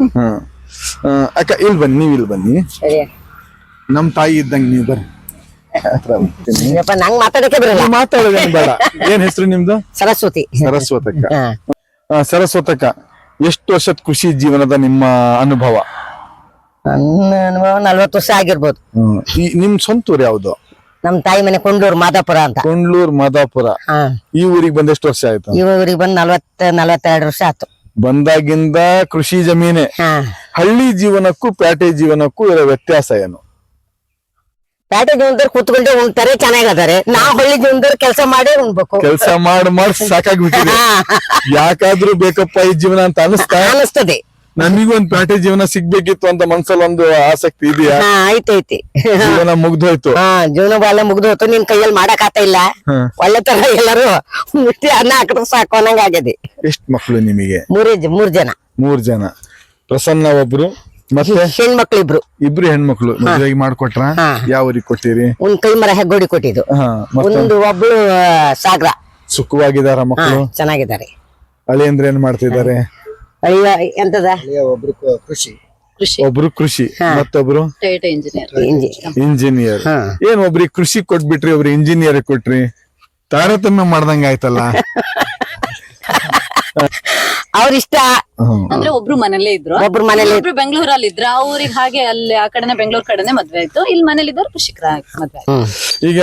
ಆ, ಅಕ್ಕ ಇಲ್ಲಿ ಬನ್ನಿ ನೀವು ಇಲ್ಲಿ ಬನ್ನಿ. ಸರಿ. ನಮ್ ತಾಯಿ ಇದ್ದಂಗ ನೀವು ಬರ್ರಿ. ಹತ್ರ ಬರ್ತೀನಿ. ಯಪ್ಪ ನಂಗ್ ಮಾತಾಡಕ್ಕೆ ಬರಲ್ಲ. ನೀವು ಮಾತಾಡೋದೇನ್ ಬೇಡ. ಏನ್ ಹೆಸರು ನಿಮ್ದು? ಸರಸ್ವತಿ. ಸರಸ್ವತಕ್ಕ. ಹಾ. ಆ, ಸರಸ್ವತಕ್ಕ ಎಷ್ಟು ವರ್ಷದ ಕೃಷಿ ಜೀವನದ ನಿಮ್ಮ ಅನುಭವ? ನನ್ನ ಅನುಭವ ನಲ್ವತ್ತು ವರ್ಷ ಆಗಿರ್ಬೋದು. ಈ ನಿಮ್ ಸ್ವಂತ ಊರು ಯಾವ್ದು? ನಮ್ ತಾಯಿ ಮನೆ ಕೊಂಡೂರು ಮಾದಾಪುರ ಅಂತ. ಕೊಂಡ್ಲೂರ್ ಮಾದಾಪುರ. ಹಾ. ಈ ಊರಿಗೆ ಬಂದ ಎಷ್ಟು ವರ್ಷ ಆಯ್ತು? ಈ ಊರಿಗೆ ಬಂದ್ ನಲ್ವತ್ತ ನಲ್ವತ್ತೆರಡು ವರ್ಷ ಆಯ್ತು. ಬಂದಾಗಿಂದ ಕೃಷಿ ಜಮೀನೆ. ಹಳ್ಳಿ ಜೀವನಕ್ಕೂ ಪೇಟೆ ಜೀವನಕ್ಕೂ ಇರೋ ವ್ಯತ್ಯಾಸ ಏನು? ಪೇಟೆ ಜೀವನದವ್ರು ಕೂತ್ಕೊಂಡೆ ಉಣ್ತಾರೆ ಚೆನ್ನಾಗದಾರೆ. ನಾವ್ ಹಳ್ಳಿ ಜೀವನದವ್ರು ಕೆಲಸ ಮಾಡೇ ಉಣ್ಬೇಕು. ಕೆಲಸ ಮಾಡಿ ಮಾಡಿ ಸಾಕಾಗ್ಬಿಟ್ಟಿದೆ. ಯಾಕಾದ್ರೂ ಬೇಕಪ್ಪ ಈ ಜೀವನ ಅಂತ ಅನಿಸ್ತಾ? ಅನಿಸ್ತದೆ. ನಮಿಗೂ ಒಂದ್ ಪ್ಯಾಟೆ ಜೀವನ ಸಿಗ್ಬೇಕಿತ್ತು ಅಂತ ಮನ್ಸಲ್ಲಿ ಒಂದು ಆಸಕ್ತಿ ಇದೆಯಾ? ಹಾ ಐತೈತಿ ಜೀವನ ಮುಗ್ದೋಯ್ತು. ಹಾ ಜೀವನ ಬಾಳ ಮುಗ್ದು ಹೋತು ನಿನ್ ಕೈಯಲ್ಲಿ ಮಾಡಕ್ ಆತ ಇಲ್ಲ. ಒಳ್ಳೆ ತರ ಎಲ್ಲರೂ ಮುಟ್ಟಿ ಅನ್ನ ಹಾಕಿದ್ರೆ ಸಾಕು ಅನ್ನಂಗ ಆಗ್ಯದೆ. ಎಷ್ಟ್ ಮಕ್ಳು ನಿಮಗೆ? ಮೂರೇ ಜ- ಮೂರ್ ಜನ. ಮೂರ್ ಜನ. ಪ್ರಸನ್ನ ಒಬ್ರು ಮತ್ತೆ? ಹೆಣ್ಮಕ್ಳು ಇಬ್ರು. ಇಬ್ರು ಹೆಣ್ಮಕ್ಳು. ಮದುವೆಗೆ ಮಾಡ್ಕೊಟ್ರ? ಹಾ. ಯಾವ ಊರಿಗೆ ಕೊಟ್ಟಿರಿ? ಒಂದ್ ಕೈ ಮರ ಹೆಗ್ಗೋಡಿ ಕೊಟ್ಟಿದ್ದು. ಹಾ ಮತ್ತೆ? ಒಂದು ಒಬ್ಳು ಆ, ಸಾಗ್ರ. ಸುಖವಾಗಿದಾರ ಹಾ ಮಕ್ಕಳು ಚೆನ್ನಾಗಿದ್ದಾರೆ. ಅಳಿಯಂದ್ರೆ ಏನ್ ಮಾಡ್ತಿದ್ದಾರೆ? ಅಯ್ಯ ಎಂತದ? ಒಬ್ರು ಕೃಷಿ. ಕೃಷಿ. ಒಬ್ರು ಕೃಷಿ ಮತ್ತೊಬ್ರು? Data engineer. ಏನ್ ಒಬ್ರಿಗೆ ಕೃಷಿ ಕೊಟ್ಬಿಟ್ರಿ ಒಬ್ರು ಇಂಜಿನಿಯರ್ ಕೊಟ್ರಿ? ತಾರತಮ್ಯ ಮಾಡ್ದಂಗ ಆಯ್ತಲ್ಲ? ಅವ್ರ ಇಷ್ಟ ಅಂದ್ರೆ ಒಬ್ರು ಮನೇಲೆ ಇದ್ರು. ಒಬ್ರು ಮನೇಲಿ ಒಬ್ರು ಬೆಂಗಳೂರಲ್ಲಿ ಇದ್ರು. ಅವ್ರಿಗೆ ಹಾಗೆ ಅಲ್ಲಿ ಆ ಕಡೆನೆ ಬೆಂಗಳೂರು ಕಡೆನೆ ಮದ್ವೆ ಆಯ್ತು. ಇಲ್ಲಿ ಮನೇಲಿ ಇದ್ದವ್ರು ಕೃಷಿಕರ ಮದ್ವೆ ಆಯ್ತು. ಈಗ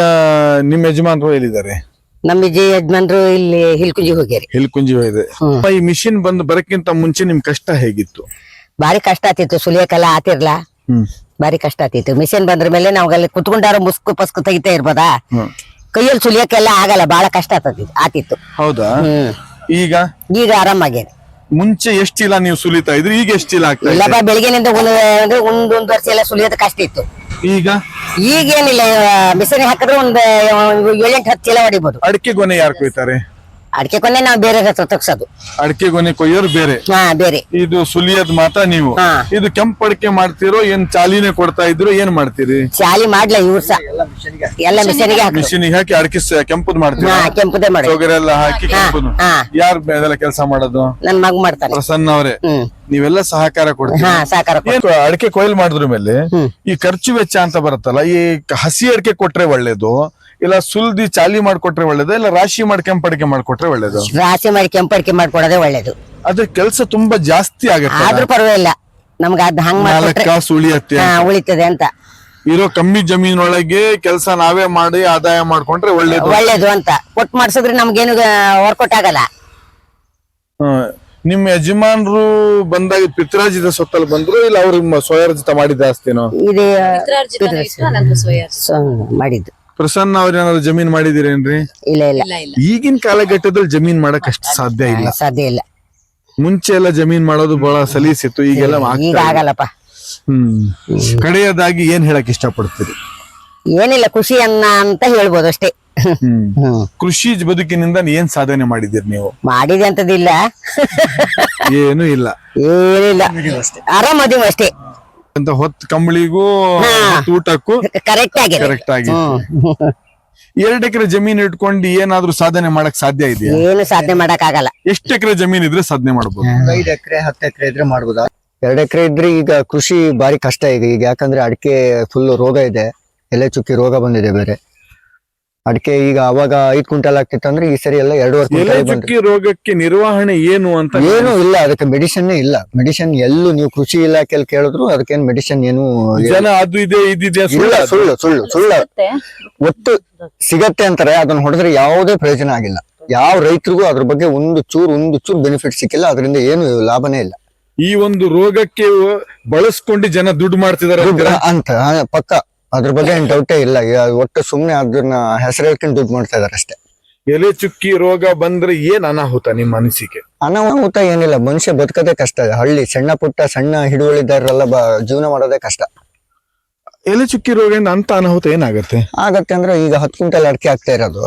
ನಿಮ್ ಯಜಮಾನ್ರು ಎಲ್ಲಿದ್ದಾರೆ? ನಮ್ಮ ವಿಜಯ ಯಜಮಾನ್ರು ಇಲ್ಲಿ ಹಿಲ್ಕುಂಜಿ ಹೋಗ್ಯಾರಿ. ಹಿಲ್ಕುಂಜಿ ಹೋಗಿದೆ. ಈ ಮಿಷಿನ್ ಬಂದು ಬರಕ್ಕಿಂತ ಮುಂಚೆ ನಿಮ್ ಕಷ್ಟ ಹೇಗಿತ್ತು? ಬಾರಿ ಕಷ್ಟ ಆತಿತ್ತು ಸುಲಿಯಕಲ್ಲ ಆತಿರ್ಲ? ಬಾರಿ ಕಷ್ಟ ಆತಿತ್ತು ಮಿಷಿನ್ ಬಂದ್ರ ಮೇಲೆ ನಾವ್ ಅಲ್ಲಿ ಕುತ್ಕೊಂಡಾರ ಮುಸ್ಕು ಪಸ್ಕು ತೆಗಿತಾ ಇರ್ಬೋದಾ. ಕೈಯಲ್ಲಿ ಸುಲಿಯಕ್ಕೆಲ್ಲ ಆಗಲ್ಲ ಬಹಳ ಕಷ್ಟ ಆತಿತ್ತು ಆತಿತ್ತು. ಹೌದಾ? ಈಗ? ಈಗ ಆರಾಮಾಗ್ಯಾರ ಮುಂಚೆ ಎಷ್ಟಿಲ್ಲ ನೀವು ಸುಲಿತಾ ಇದ್ರಿ ಈಗ ಎಷ್ಟಿಲ್ಲ ಆಗ್ತಾ ಇಲ್ಲ ಬೆಳಿಗ್ಗೆನಿಂದ ಒಂದು ಅಂದ್ರೆ ಒಂದ್ ಒಂದ್ ವರ್ಷ ಎಲ್ಲ ಸುಲಿಯೋದು ಕಷ್ಟ ಇತ್ತು. ಈಗ? ಈಗೇನಿಲ್ಲ ಮಿಷನ್ ಹಾಕಿದ್ರೆ ಒಂದ್ ಏಳೆಂಟು ಹತ್ತು ಚೀಲ ಹೊಡಿಬೋದು. ಅಡಿಕೆ ಗೊನೆ ಯಾರು ಕೊಯ್ತಾರೆ? ಅಡಿಕೆ ಕೊನೆ ನಾವು ಬೇರೆ ಹತ್ರ ತಗ್ಸೋದು. ಅಡಿಕೆ ಗೊನೆ ಕೊಯ್ಯೋರು ಬೇರೆ. ಹಾ ಬೇರೆ. ಇದು ಸುಲಿಯದ್ ಮಾತ್ರ ನೀವು. ಹಾ. ಇದು ಕೆಂಪ್ ಅಡಿಕೆ ಮಾಡ್ತಿರೋ ಏನ್ ಚಾಲಿನೇ ಕೊಡ್ತಾ ಇದ್ರು ಏನ್ ಮಾಡ್ತೀರಿ? ಚಾಲಿ ಮಾಡ್ಲ ಇವ್ರ ಸಹ ಎಲ್ಲ ಮಿಷನ್ಗೆ ಎಲ್ಲ ಹಾಕಿ ಮಿಷಿನ್ ಹಾಕಿ ಅಡಿಕೆ ಸ- ಕೆಂಪುದ್ ಮಾಡ್ತೀರಾ? ಹಾ ಕೆಂಪುದೇ ಮಾಡಿ ತೊಗರೆಲ್ಲ ಹಾಕಿ ಕೆಂಪುದು. ಹಾ. ಯಾರು ಅದೆಲ್ಲ ಕೆಲಸ ಮಾಡೋದು? ನನ್ ಮಗ ಮಾಡ್ತಾನೆ. ಪ್ರಸನ್ನ ಅವರೇ. ಹ್ಮ್. ನೀವೆಲ್ಲ ಸಹಕಾರ ಕೊಡ್ತೀರಿ. ಹಾ ಏನ್ ಅಡಿಕೆ ಕೊಯ್ಲು ಮಾಡಿದ್ರ ಮೇಲೆ ಹ್ಮ್. ಈ ಖರ್ಚು ವೆಚ್ಚ ಅಂತ ಬರುತ್ತಲ್ಲ ಈ ಕ- ಹಸಿ ಅಡಿಕೆ ಕೊಟ್ರೆ ಒಳ್ಳೇದು ಇಲ್ಲ ಸುಲ್ದಿ ಚಾಲಿ ಮಾಡ್ಕೊಟ್ರೆ ಒಳ್ಳೇದು ಇಲ್ಲ ರಾಶಿ ಮಾಡಿ ಕೆಂಪಡಿಕೆ ಮಾಡ್ಕೊಟ್ರೆ ಒಳ್ಳೇದು? ರಾಶಿ ಮಾಡಿ ಕೆಂಪಡಿಕೆ ಮಾಡ್ಕೊಡೋದೇ ಒಳ್ಳೇದು. ಅದ್ರ ಕೆಲಸ ತುಂಬಾ ಜಾಸ್ತಿ ಆಗುತ್ತೆ ಆದ್ರೂ ಪರವಾಗಿಲ್ಲ. ನಮ್ಗ ಅದ್ ಹಂಗ್ ನಾಲ್ಕು ಮಾಡ್ಕೊಟ್ರೆ ಕಾಸು ಉಳಿಯತ್ತೆ ಹಾ ಉಳಿತದೆ ಅಂತ. ಇರೋ ಕಮ್ಮಿ ಜಮೀನೊಳಗೆ ಕೆಲಸ ನಾವೇ ಮಾಡಿ ಆದಾಯ ಮಾಡ್ಕೊಂಡ್ರೆ ಒಳ್ಳೇದು ಒಳ್ಳೇದು ಅಂತ. ಕೊಟ್ಟು ಮಾಡ್ಸಿದ್ರೆ ನಮ್ಗೇನು ವರ್ಕೌಟ್ ಆಗಲ್ಲ. ಹ್ಮ್. ನಿಮ್ಮ ಯಜಮಾನ್ರು ಬಂದಾಗ ಪಿತ್ರಾಜಿತ ಸೊತ್ತಲ್ಲಿ ಬಂದ್ರು ಇಲ್ಲ ಅವ್ರ ಸೋಯಾರ್ಜಿತ ಸ್ವಯರ್ಜಿತ ಮಾಡಿದ ಆಸ್ತಿನೋ ಇದು ಮಾಡಿದ್ದು. ಪ್ರಸನ್ನ ಅವ್ರ ಏನಾದ್ರು ಜಮೀನ್ ಮಾಡಿದಿರೇನ್ರಿ ಇಲ್ಲ ಇಲ್ಲ. ಈಗಿನ ಕಾಲಘಟ್ಟದಲ್ಲಿ ಜಮೀನ್ ಮಾಡಕ್ ಅಷ್ಟು ಸಾಧ್ಯ ಇಲ್ಲ. ಸಾಧ್ಯ ಇಲ್ಲ. ಮುಂಚೆ ಎಲ್ಲ ಜಮೀನ್ ಮಾಡೋದು ಬಹಳ ಸಲೀಸಿತ್ತು ಈಗೆಲ್ಲ ಈಗ ಆಗ್ತಾ ಇಲ್ಲ. ಆಗಲ್ಲಪ್ಪ. ಹ್ಮ್. ಕಡೆಯದಾಗಿ ಏನ್ ಹೇಳಕ್ ಇಷ್ಟಪಡ್ತೀರಿ? ಏನಿಲ್ಲ ಖುಷಿ ಅನ್ನ ಅಂತ ಹೇಳ್ಬೋದು ಅಷ್ಟೇ. ಹ್ಮ್. ಹ್ಮ್. ಕೃಷಿ ಬದುಕಿನಿಂದ ಏನ್ ಸಾಧನೆ ಮಾಡಿದಿರಿ ನೀವು? ಮಾಡಿದೆ ಅಂತದಿಲ್ಲ. ಏನು ಇಲ್ಲ. ಏನಿಲ್ಲ ಆರಾಮದೀವಿ ಅಷ್ಟೇ. ಅಂತ ಹೊತ್ತು ಕಂಬಳಿಗೂ. ಹೊತ್ತು ಊಟಕ್ಕೂ ಕರೆಕ್ಟ್ ಆಗಿದೆ. ಕರೆಕ್ಟ್ ಆಗಿ ಹ್ಮ್ ಎರಡ್ ಎಕರೆ ಜಮೀನ್ ಇಟ್ಕೊಂಡು ಏನಾದ್ರೂ ಸಾಧನೆ ಮಾಡಕ್ ಸಾಧ್ಯ ಇದೆಯಾ? ಏನು ಸಾಧನೆ ಮಾಡಕ್ ಆಗಲ್ಲ ಎಷ್ಟು ಎಕರೆ ಜಮೀನ್ ಇದ್ರೆ ಸಾಧನೆ ಮಾಡ್ಬೋದು? ಐದ್ ಎಕರೆ ಹತ್ತು ಎಕರೆ ಇದ್ರೆ ಮಾಡ್ಬೋದಾ? ಎರಡ್ ಎಕರೆ ಇದ್ರೆ ಈಗ ಕೃಷಿ ಬಾರಿ ಕಷ್ಟ ಇದೆ. ಈಗ ಯಾಕಂದ್ರೆ ಅಡಿಕೆ ಫುಲ್ ರೋಗ ಇದೆ. ಎಲೆ ಚುಕ್ಕಿ ರೋಗ ಬಂದಿದೆ ಬೇರೆ. ಅಡಿಕೆ ಈಗ ಅವಾಗ ಐದ್ ಕ್ವಿಂಟಲ್ ಆಗ್ತಿತ್ತು ಅಂದ್ರೆ ಈ ಸರಿ ಎಲ್ಲ ಎರಡೂವರೆ ವರ್ಷ ಕ್ವಿಂಟಲ್ ರೋಗಕ್ಕೆ ನಿರ್ವಹಣೆ ಏನು ಅಂತ ಏನು ಇಲ್ಲ ಅದಕ್ಕೆ ಮೆಡಿಸಿನ್ ಇಲ್ಲ. ಮೆಡಿಸಿನ್ ಎಲ್ಲೂ ನೀವು ಕೃಷಿ ಇಲಾಖೆಯಲ್ಲಿ ಕೇಳಿದ್ರು ಅದಕ್ಕೇನು ಮೆಡಿಸಿನ್ ಏನು ಜನ ಅದು ಇದೆ ಇದಿದೆ ಇಲ್ಲ ಸುಳ್ಳು ಸುಳ್ಳು ಸುಳ್ಳು ಸುಳ್ಳು. ಮತ್ತೆ ಒಟ್ಟು ಸಿಗತ್ತೆ ಅಂತಾರೆ ಅದನ್ನ ಹೊಡೆದ್ರೆ ಯಾವುದೇ ಪ್ರಯೋಜನ ಆಗಿಲ್ಲ. ಯಾವ ರೈತರಿಗೂ ಅದ್ರ ಬಗ್ಗೆ ಒಂದು ಚೂರು ಒಂದು ಚೂರು ಬೆನಿಫಿಟ್ ಸಿಕ್ಕಿಲ್ಲ ಅದರಿಂದ ಏನು ಲಾಭನೇ ಇಲ್ಲ. ಈ ಒಂದು ರೋಗಕ್ಕೆ ಬಳಸ್ಕೊಂಡು ಜನ ದುಡ್ಡು ಮಾಡ್ತಿದಾರೆ ಅಂತೀರಾ? ಅಂತ ಪಕ್ಕ. ಅದ್ರ ಬಗ್ಗೆ ಏನ್ ಡೌಟೇ ಇಲ್ಲ. ಈಗ ಒಟ್ಟು ಸುಮ್ನೆ ಅದನ್ನ ಹೆಸರು ಹೇಳ್ಕೊಂಡು ದುಡ್ಡು ಮಾಡ್ತಾ ಇದಾರೆ ಅಷ್ಟೇ. ಎಲೆ ಚುಕ್ಕಿ ರೋಗ ಬಂದ್ರೆ ಏನ್ ಅನಾಹುತ ನಿಮ್ಮ ಮನಸ್ಸಿಗೆ? ಅನಾಹುತ ಏನಿಲ್ಲ. ಮನುಷ್ಯ ಬದುಕೋದೇ ಕಷ್ಟ. ಹಳ್ಳಿ ಸಣ್ಣ ಪುಟ್ಟ ಸಣ್ಣ ಹಿಡುವಳಿದಾರರೆಲ್ಲ ಬ ಜೀವನ ಮಾಡೋದೇ ಕಷ್ಟ. ಎಲೆ ಚುಕ್ಕಿ ರೋಗದಿಂದ ಅಂತ ಅನಾಹುತ ಏನಾಗುತ್ತೆ? ಆಗತ್ತೆ ಅಂದ್ರೆ ಈಗ ಹತ್ತು ಕ್ವಿಂಟಲ್ ಅಡಿಕೆ ಆಗ್ತಾ ಇರೋದು.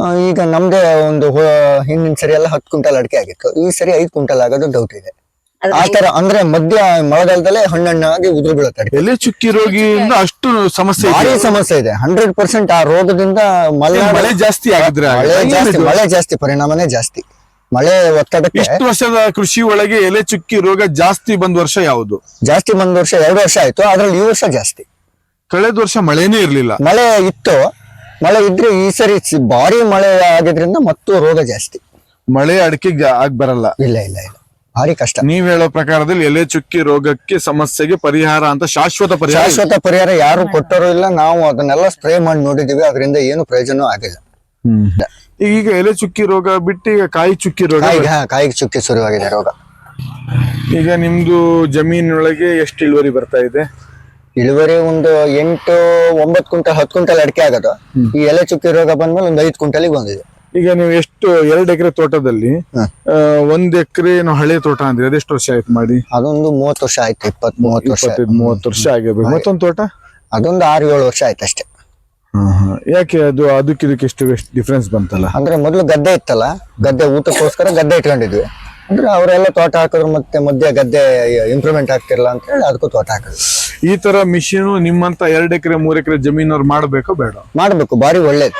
ಆ, ಈಗ ನಮ್ದೇ ಒಂದು ಹೋ- ಹಿಂದಿನ ಸರಿ ಎಲ್ಲ ಹತ್ತು ಕ್ವಿಂಟಲ್ ಅಡಿಕೆ ಆಗಿತ್ತು. ಈ ಸರಿ ಐದು ಕ್ವಿಂಟಲ್ ಆಗೋದು ಡೌಟ್ ಇದೆ. ಆ ತರ ಅಂದ್ರೆ ಮಧ್ಯ ಮಳೆಗಾಲದಲ್ಲೇ ಹಣ್ಣಣ್ಣಾಗಿ ಉದುರು ಬೀಳುತ್ತೆ ಎಲೆ ಚುಕ್ಕಿ ರೋಗಿಯಿಂದ ಅಷ್ಟು ಸಮಸ್ಯೆ ಭಾರಿ ಇದೆ. ಸಮಸ್ಯೆ ಇದೆ. ಹಂಡ್ರೆಡ್ ಪರ್ಸೆಂಟ್ ಆ ರೋಗದಿಂದ ಮಲೆನಾಡು ಮಳೆ ಜಾಸ್ತಿ ಆಗಿದ್ರೆ ಮಳೆ ಜಾಸ್ತಿ ಮಳೆ ಜಾಸ್ತಿ ಪರಿಣಾಮನೇ ಜಾಸ್ತಿ. ಮಳೆ ಒತ್ತಡಕ್ಕೆ ಇಷ್ಟು ವರ್ಷದ ಕೃಷಿ ಒಳಗೆ ಎಲೆ ಚುಕ್ಕಿ ರೋಗ ಜಾಸ್ತಿ ಬಂದ ವರ್ಷ ಯಾವುದು? ಜಾಸ್ತಿ ಬಂದ ವರ್ಷ ಎರಡು ವರ್ಷ ಆಯ್ತು ಅದ್ರಲ್ಲಿ ಈ ವರ್ಷ ಜಾಸ್ತಿ. ಕಳೆದ ವರ್ಷ ಮಳೆನೇ ಇರ್ಲಿಲ್ಲ. ಮಳೆ ಇತ್ತು ಮಳೆ ಇದ್ರೆ ಈ ಸರಿ ಸಿ- ಭಾರಿ ಮಳೆ ಆಗಿದ್ರಿಂದ ಮತ್ತು ರೋಗ ಜಾಸ್ತಿ. ಮಳೆ ಅಡಿಕೆ ಆಗ್ ಬರಲ್ಲ. ಇಲ್ಲ ಇಲ್ಲ ಇಲ್ಲ. ಭಾರಿ ಕಷ್ಟ. ನೀವ್ ಹೇಳೋ ಪ್ರಕಾರದಲ್ಲಿ ಎಲೆ ಚುಕ್ಕಿ ರೋಗಕ್ಕೆ ಸಮಸ್ಯೆಗೆ ಪರಿಹಾರ ಅಂತ ಶಾಶ್ವತ ಪರಿಹಾರ ಶಾಶ್ವತ ಪರಿಹಾರ ಯಾರು ಕೊಟ್ಟರೂ ಇಲ್ಲ ನಾವು ಅದನ್ನೆಲ್ಲ ಸ್ಪ್ರೇ ಮಾಡಿ ನೋಡಿದೀವಿ ಅದರಿಂದ ಏನು ಪ್ರಯೋಜನ ಆಗಿಲ್ಲ. ಈಗ ಎಲೆ ಚುಕ್ಕಿ ರೋಗ ಬಿಟ್ಟು ಈಗ ಕಾಯಿ ಚುಕ್ಕಿ ರೋಗ ಈಗ ಕಾಯಿ ಚುಕ್ಕಿ ಶುರುವಾಗಿದೆ ರೋಗ. ಈಗ ನಿಮ್ದು ಜಮೀನೊಳಗೆ ಎಷ್ಟು ಇಳುವರಿ ಬರ್ತಾ ಇದೆ? ಇಳುವರಿ ಒಂದು ಎಂಟು ಒಂಬತ್ತು ಕ್ವಿಂಟಲ್ ಹತ್ತು ಕ್ವಿಂಟಲ್ ಅಡಿಕೆ ಆಗೋದು. ಈ ಎಲೆ ಚುಕ್ಕಿ ರೋಗ ಬಂದ್ಮೇಲೆ ಒಂದು ಐದು ಕ್ವಿಂಟಲಿಗೆ ಬಂದಿದೆ. ಈಗ ನೀವು ಎಷ್ಟು ಎರಡು ಎಕರೆ ತೋಟದಲ್ಲಿ ಒಂದ್ ಎಕರೆ ಹಳೆ ತೋಟ ಅಂದ್ರೆ ಅದೆಷ್ಟು ವರ್ಷ ಆಯ್ತು ಮಾಡಿ? ಅದೊಂದು ಮೂವತ್ತು ವರ್ಷ ಆಯ್ತು ಇಪ್ಪತ್ ಮೂವತ್ತು ವರ್ಷ. ಇಪ್ಪತ್ತೈದು ಮೂವತ್ತು ವರ್ಷ ಆಗಿರ್ಬೇಕು. ಮತ್ತೊಂದು ತೋಟ? ಅದೊಂದು ಆರು ಏಳು ವರ್ಷ ಆಯ್ತು ಅಷ್ಟೇ. ಯಾಕೆ ಅದು ಅದಕ್ಕೆ ಇದಕ್ಕೆ ಎಷ್ಟು ಎಷ್ಟು ಡಿಫ್ರೆನ್ಸ್ ಬಂತಲ್ಲ? ಅಂದ್ರೆ ಮೊದಲು ಗದ್ದೆ ಇತ್ತಲ್ಲ ಗದ್ದೆ ಊಟಕ್ಕೋಸ್ಕರ ಗದ್ದೆ ಇಟ್ಕೊಂಡಿದ್ವಿ. ಅಂದ್ರೆ ಅವರೆಲ್ಲ ತೋಟ ಹಾಕಿದ್ರು ಮತ್ತೆ ಮಧ್ಯೆ ಗದ್ದೆ ಇಂಪ್ರೂವ್ಮೆಂಟ್ ಆಗ್ತಿರಲ್ಲ ಅಂತ ಹೇಳಿ ಅದಕ್ಕೂ ತೋಟ ಹಾಕಿದ್ರು. ಈ ತರ ಮಿಷಿನ್ ನಿಮ್ಮಂತ ಎರಡು ಎಕರೆ ಮೂರ್ ಎಕರೆ ಜಮೀನವ್ರು ಮಾಡಬೇಕು ಬೇಡ? ಮಾಡ್ಬೇಕು ಬಾರಿ ಒಳ್ಳೇದು.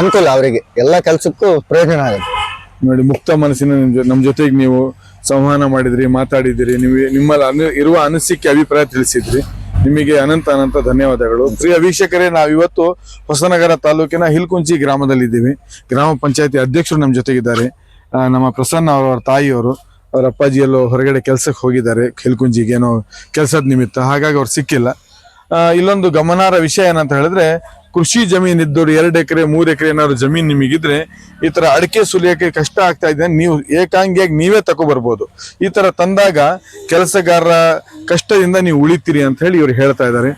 ಅನುಕೂಲ ಅವರಿಗೆ. ಎಲ್ಲ ಕೆಲಸಕ್ಕೂ ಪ್ರಯೋಜನ ಆಗುತ್ತೆ. ನೋಡಿ ಮುಕ್ತ ಮನಸ್ಸಿನ ನಮ್ಮ ಜೊತೆಗೆ ನೀವು ಸಂವಹನ ಮಾಡಿದ್ರಿ ಮಾತಾಡಿದಿರಿ ನೀವು ನಿಮ್ಮಲ್ಲಿ ಅನು ಇರುವ ಅನಿಸಿಕೆ ಅಭಿಪ್ರಾಯ ತಿಳಿಸಿದ್ರಿ. ನಿಮಗೆ ಅನಂತ ಅನಂತ ಧನ್ಯವಾದಗಳು. ಪ್ರಿಯ ವೀಕ್ಷಕರೇ ನಾವಿವತ್ತು ಹೊಸನಗರ ತಾಲೂಕಿನ ಹಿಲ್ಕುಂಚಿ ಗ್ರಾಮದಲ್ಲಿದ್ದೀವಿ. ಗ್ರಾಮ ಪಂಚಾಯತಿ ಅಧ್ಯಕ್ಷರು ನಮ್ಮ ಜೊತೆಗಿದ್ದಾರೆ. ನಮ್ಮ ಪ್ರಸನ್ನ ಅವರ ತಾಯಿಯವರು ಅವರ ಅಪ್ಪಾಜಿ ಎಲ್ಲೋ ಹೊರಗಡೆ ಕೆಲಸಕ್ಕೆ ಹೋಗಿದ್ದಾರೆ. ಹಿಲ್ಕುಂಜಿಗೆ ಏನೋ ಕೆಲಸದ ನಿಮಿತ್ತ ಹಾಗಾಗಿ ಅವ್ರು ಸಿಕ್ಕಿಲ್ಲ. ಇಲ್ಲೊಂದು ಗಮನಾರ್ಹ ವಿಷಯ ಏನಂತ ಹೇಳಿದ್ರೆ ಕೃಷಿ ಜಮೀನು ಇದ್ದವ್ರು ಎರಡು ಎಕರೆ, ಮೂರು ಎಕರೆ ಏನಾದ್ರು ಜಮೀನ್ ನಿಮಗಿದ್ರೆ ಈ ತರ ಅಡಿಕೆ ಸುಲಿಯಕ್ಕೆ ಕಷ್ಟ ಆಗ್ತಾ ಇದೆ. ನೀವು ಏಕಾಂಗಿಯಾಗಿ ನೀವೇ ತಕೊ ಬರ್ಬೋದು ಈ ತರ ತಂದಾಗ ಕೆಲಸಗಾರರ ಕಷ್ಟದಿಂದ ನೀವು ಉಳಿತೀರಿ ಅಂತ ಹೇಳಿ ಇವ್ರು ಹೇಳ್ತಾ ಇದ್ದಾರೆ.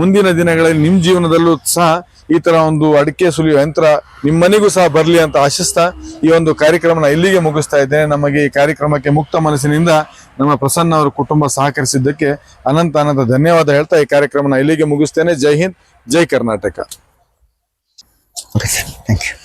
ಮುಂದಿನ ದಿನಗಳಲ್ಲಿ ನಿಮ್ಮ ಜೀವನದಲ್ಲೂ ಸಹ ಈ ತರ ಒಂದು ಅಡಿಕೆ ಸುಲಿಯುವ ಯಂತ್ರ ನಿಮ್ಮ ಮನೆಗೂ ಸಹ ಬರಲಿ ಅಂತ ಆಶಿಸ್ತಾ ಈ ಒಂದು ಕಾರ್ಯಕ್ರಮನ ಇಲ್ಲಿಗೆ ಮುಗಿಸ್ತಾ ಇದ್ದೇನೆ. ನಮಗೆ ಈ ಕಾರ್ಯಕ್ರಮಕ್ಕೆ ಮುಕ್ತ ಮನಸ್ಸಿನಿಂದ ನಮ್ಮ ಪ್ರಸನ್ನ ಅವರ ಕುಟುಂಬ ಸಹಕರಿಸಿದ್ದಕ್ಕೆ ಅನಂತ ಅನಂತ ಧನ್ಯವಾದ ಹೇಳ್ತಾ ಈ ಕಾರ್ಯಕ್ರಮನ ಇಲ್ಲಿಗೆ ಮುಗಿಸ್ತೇನೆ. ಜೈ ಹಿಂದ್. जय कर्नाटक। Thank you